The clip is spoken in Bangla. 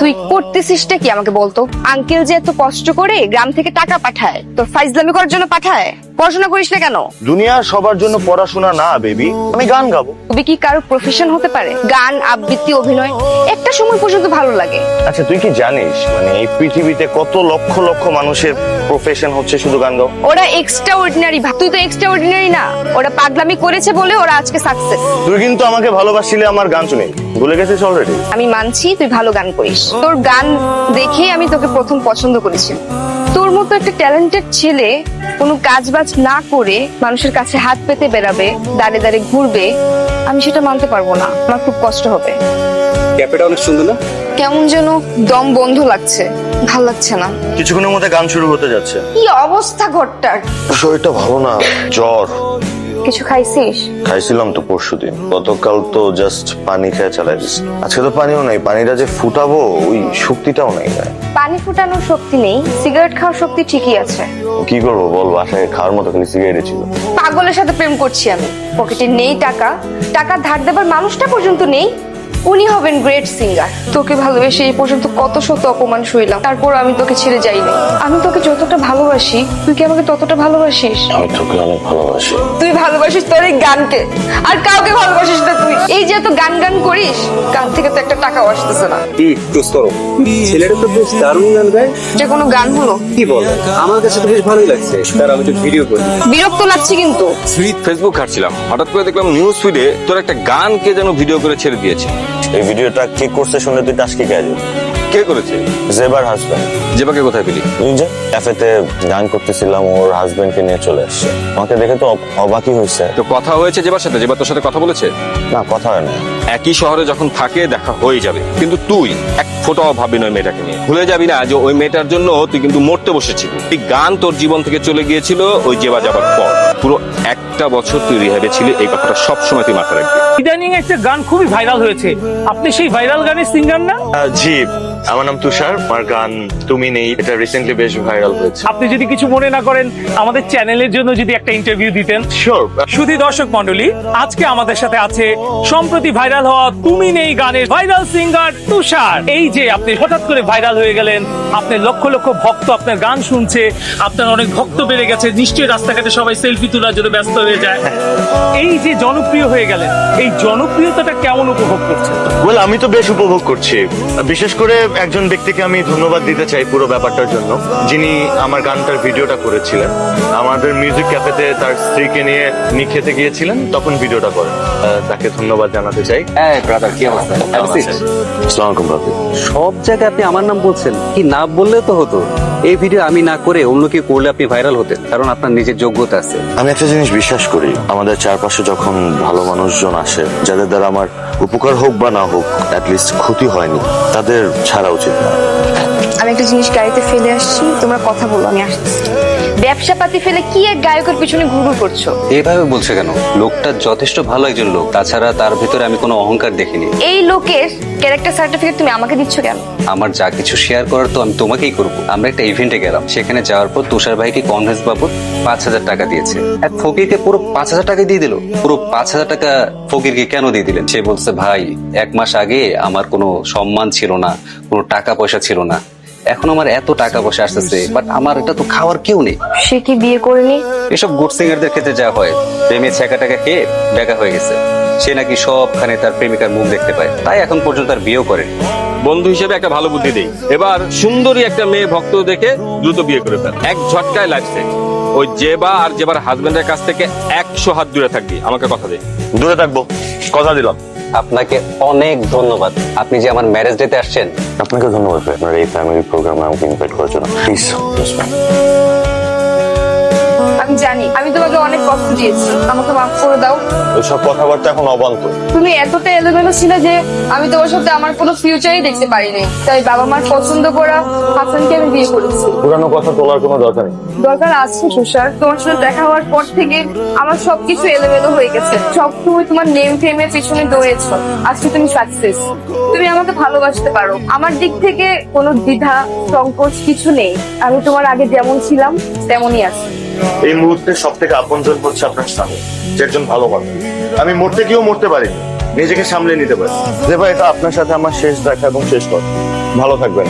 তুই করতেছিসটা কি আমাকে বলতো? আঙ্কেল যে এত কষ্ট করে গ্রাম থেকে টাকা পাঠায়, তোর ফাইজলামি করার জন্য পাঠায়? পড়াশোনা করিস না কেন? দুনিয়ার সবার জন্য পড়াশোনা না বেবি আমি গান গাবো। কবি কি কারও প্রফেশন হতে পারে? গান আবৃত্তি অভিনয় একটা সময় পর্যন্ত ভালো লাগে। আচ্ছা তুই কি জানিস মানে এই পৃথিবীতে কত লক্ষ লক্ষ মানুষের প্রফেশন হচ্ছে শুধু গান গাও ওরা এক্সট্রা অর্ডিনারি তুই তো এক্সট্রা অর্ডিনারি না। ওরা পাগলামি করেছে বলে ওরা আজকে সাকসেস তুই কিন্তু আমাকে ভালোবাসছিলে আমার গান শুনে। ভুলে গেছিস অলরেডি আমি মানছি তুই ভালো গান করিস। তোর গান দেখে আমি তোকে প্রথম পছন্দ করেছি। তোর মতো একটা ট্যালেন্টেড ছেলে কোনো কাজ বাজ না করে মানুষের কাছে হাত পেতে বেড়াবে দাঁড়ে দাঁড়ে ঘুরবে আমি সেটা মানতে পারব না। আমার খুব কষ্ট হবে। ক্যাফেটা অনেক সুন্দর না? কেমন যেন দম বন্ধ লাগছে। ভালো লাগছে না। কিছুক্ষণের মধ্যে গান শুরু হতে যাচ্ছে। কি অবস্থা ঘরটার? শরীরটা ভালো না জ্বর। কিছু খাইছিস? খাইছিলাম তো পরশু দিন। গতকাল তো জাস্ট পানি খেয়ে চালাই দিছি আজকে তো পানিও নাই পানিটা যে ফুটাবো ওই শক্তিটাও নাই গায়ে। পানি ফুটানোর শক্তি নেই সিগারেট খাওয়ার শক্তি ঠিকই আছে। কি করব বল বাসায় খাওয়ার মতো খালি সিগারেট ছিল। পাগলের সাথে প্রেম করছি আমি। পকেটে নেই টাকা টাকা ধার দেবার মানুষটা পর্যন্ত নেই। উনি হবেন গ্রেট সিঙ্গার তোকে ভালোবেসে এই পর্যন্ত কত শত অপমান সইলাম তারপর আমি তোকে ছেড়ে যাইনি। আমি তোকে যতটা ভালোবাসি তুই কি আমাকে ততটা ভালোবাসিস? আমি তোকে অনেক ভালোবাসি। তুই ভালোবাসিস তোর এই গানকে। আর কাউকে ভালোবাসিস না তুই। এই যে এত গান গান করিস গান থেকে তো একটা টাকাও আসতেছে না। কি ছেলেটা তো বেশ দারুণ গান গায়। যে কোনো গান হলো? কি বল? আমার কাছে তো বেশ ভালোই লাগছে। তার আমি তো ভিডিও করি। বিরক্ত লাগছে কিন্তু। ফেসবুক ঘাটছিলাম। হঠাৎ করে দেখলাম নিউজ ফিডে তোর একটা গান কে যেন ভিডিও করে ছেড়ে দিয়েছে। এই ভিডিওটা কে করছে শুনে তুই টাস্কি খেয়ে যাবি কে করেছে? জেবার হাজবেন্ড জেবাকে কোথায় পেলি? তুই যে ক্যাফেতে গান করতেছিলাম ওর হাজবেন্ডকে নিয়ে চলে আসছে। আমাকে দেখে তো অব- অবাকই হয়েছে। তো কথা হয়েছে জেবার সাথে? জেবা তোর সাথে কথা বলেছে? না কথা হয় না। একই শহরে যখন থাকে দেখা হয়ে যাবে। কিন্তু তুই এক ফোটাও ভাববি না ওই মেয়েটাকে নিয়ে। ভুলে যাবি না যে ওই মেয়েটার জন্য তুই কিন্তু মরতে বসেছিলি। এই গান তোর জীবন থেকে চলে গিয়েছিল ওই জেবা যাবার পর। পুরো একটা বছর তুই রিহাবে ছিলি এই কথাটা সবসময় তুই মাথায় রাখবি। ইদানিং একটা গান খুবই ভাইরাল হয়েছে। আপনি সেই ভাইরাল গানের সিঙ্গার না? জি আমার নাম তুষার আমার গান তুমি নেই এটা রিসেন্টলি বেশ ভাইরাল হয়েছে। আপনি যদি কিছু মনে না করেন আমাদের চ্যানেলের জন্য যদি একটা ইন্টারভিউ দিতেন। শিওর সুধী দর্শক মন্ডলী আজকে আমাদের সাথে আছে সম্প্রতি ভাইরাল হওয়া তুমি নেই গানের ভাইরাল সিঙ্গার তুষার। এই যে আপনি হঠাৎ করে ভাইরাল হয়ে গেলেন আপনার লক্ষ লক্ষ ভক্ত আপনার গান শুনছে আপনার অনেক ভক্ত বেড়ে গেছে নিশ্চয়ই রাস্তাঘাটে সবাই সেলফি তোলার জন্য ব্যস্ত হয়ে যায়। এই যে জনপ্রিয় হয়ে গেলেন এই জনপ্রিয়তাটা কেমন উপভোগ করছেন? ওয়েল আমি তো বেশ উপভোগ করছি। বিশেষ করে একজন ব্যক্তিকে আমি ধন্যবাদ দিতে চাই পুরো ব্যাপারটার জন্য যিনি আমার গানটার ভিডিওটা করেছিলেন। আমাদের মিউজিক ক্যাফেতে তার স্ত্রীকে নিয়ে নি খেতে গিয়েছিলেন তখন ভিডিওটা করেন। আহ, তাকে ধন্যবাদ জানাতে চাই। হ্যাঁ ব্রাদার কি অবস্থা. আসসালামু আলাইকুম ভাবি। সব জায়গায় আপনি আমার নাম বলছেন। কি না বললে তো হতো। এই ভিডিও আমি না করে অন্য কেউ করলে আপনি ভাইরাল হতেন কারণ আপনার নিজের যোগ্যতা আছে। আমি একটা জিনিস বিশ্বাস করি আমাদের চারপাশে যখন ভালো মানুষজন আসে যাদের দ্বারা আমার উপকার হোক বা না হোক লিস্ট ক্ষতি হয়নি তাদের ছাড়া উচিত না। আমি একটা জিনিস গাড়িতে ফেলে আসছি তোমরা কথা বলো আমি আসতেছি ব্যবসা পাতি ফেলে কি এক গায়কের পিছনে ঘুরঘুর করছ? এইভাবে বলছে কেন? লোকটা যথেষ্ট ভালো একজন লোক। তাছাড়া তার ভিতরে আমি কোনো অহংকার দেখিনি। এই লোকের ক্যারেক্টার সার্টিফিকেট তুমি আমাকে দিচ্ছ কেন? আমার যা কিছু শেয়ার করার তো আমি তোমাকেই করব। আমরা একটা ইভেন্টে গেলাম। সেখানে যাওয়ার পর তুষার ভাইকে কনভেন্স বাবদ পাঁচ হাজার টাকা দিয়েছে। এক ফকিরকে পুরো পাঁচ হাজার টাকা দিয়ে দিল। পুরো পাঁচ হাজার টাকা ফকিরকে কেন দিয়ে দিলেন? সে বলছে ভাই এক মাস আগে আমার কোনো সম্মান ছিল না কোনো টাকা পয়সা ছিল না। এখন আমার এত টাকা পয়সা আসতেছে বাট আমার এটা তো খাওয়ার কেউ নেই। সে কি বিয়ে করেনি? এসব গুড সিঙ্গারদের ক্ষেত্রে যা হয় প্রেমে ছেঁকা টাকা খেয়ে দেখা হয়ে গেছে। সে নাকি সবখানে তার প্রেমিকার মুখ দেখতে পায় তাই এখন পর্যন্ত আর বিয়েও করেনি বন্ধু হিসেবে একটা ভালো বুদ্ধি দেই। এবার সুন্দরী একটা মেয়ে ভক্ত দেখে দ্রুত বিয়ে করে ফেল। এক ঝটকায় লাগছে ওই জেবা আর জেবার হাজবেন্ডের কাছ থেকে একশো হাত দূরে থাকবি। আমাকে কথা দে। দূরে থাকব। কথা দিলাম। আপনাকে অনেক ধন্যবাদ। আপনি যে আমার ম্যারেজ ডেতে আসছেন। আপনাকে ধন্যবাদ ভাই, আপনার এই ফ্যামিলি প্রোগ্রামে আমাকে ইনভাইট করার জন্য। প্লিজ আমি জানি। আমি তোমাকে অনেক কষ্ট দিয়েছি। আমাকে মাফ করে দাও। ওইসব কথাবার্তা এখন অবান্ত তুমি এতটা এলোমেলো ছিল যে আমি তোমার সাথে আমার কোনো ফিউচারই দেখতে পারিনি। তাই বাবা মার পছন্দ করা হাসানকে আমি বিয়ে করেছি। পুরানো কথা তোলার কোনো দরকার নেই। দরকার আছে তুষার তোমার সাথে দেখা হওয়ার পর থেকে আমার সবকিছু এলোমেলো হয়ে গেছে। সবসময় তোমার নেম ফেমের পিছনে দৌড়েছো। আজকে তুমি সাকসেস তুমি আমাকে ভালোবাসতে পারো। আমার দিক থেকে কোনো দ্বিধা সংকোচ কিছু নেই। আমি তোমার আগে যেমন ছিলাম তেমনই আছি। এই মুহূর্তে সব থেকে আপনজন হচ্ছে আপনার স্বামী, যে একজন ভালো মানুষ। আমি মরতে গিয়েও মরতে পারি নিজেকে সামলে নিতে পারি যে ভাই, এটা আপনার সাথে আমার শেষ দেখা এবং শেষ কথা। ভালো থাকবেন।